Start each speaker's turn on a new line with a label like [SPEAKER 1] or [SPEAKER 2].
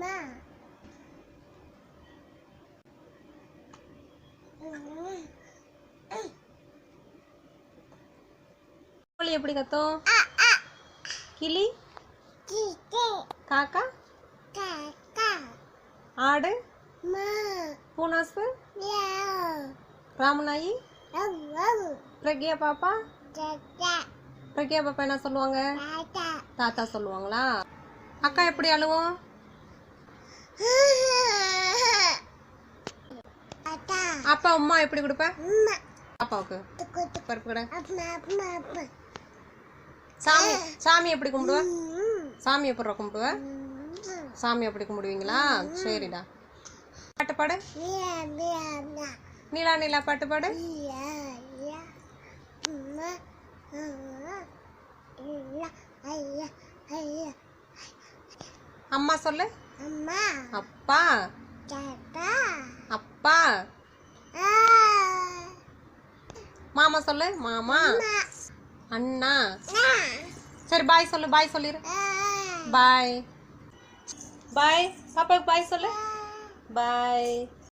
[SPEAKER 1] அம்மா.
[SPEAKER 2] கோழி எப்படி கத்தும்? கிளி? காக்கா.
[SPEAKER 1] காக்கா?
[SPEAKER 2] ஆடு?
[SPEAKER 1] மா.
[SPEAKER 2] பூனாசு? ராமநாயி? பிரக்யா பாப்பா? பிரக்யா பாப்பா என்ன சொல்லுவாங்க?
[SPEAKER 1] தாத்தா.
[SPEAKER 2] தாத்தா சொல்லுவாங்களா? அக்கா எப்படி அழுவும்? அப்பா அம்மா எப்படி கொடுப்ப?
[SPEAKER 1] துக்கு
[SPEAKER 2] பருப்பு கடை. சாமி சாமி எப்படி கும்பிடுவ? சாமி எப்படி கும்பிடுவ? சாமி எப்படி கும்பிடுவீங்களா? சரிடா. பாட்டு பாடு. நீலா நீலா பாட்டு பாடு.
[SPEAKER 1] அம்மா
[SPEAKER 2] சொல்லு.
[SPEAKER 1] அம்மா.
[SPEAKER 2] அப்பா. அப்பா. மாமா சொல்லு மாமா. அண்ணா. சரி பாய் சொல்லு பாய் சொல்லிரு.
[SPEAKER 1] ஆ.
[SPEAKER 2] பாய் பாய் பாப்பாவுக்கு பாய் சொல்லு. பாய்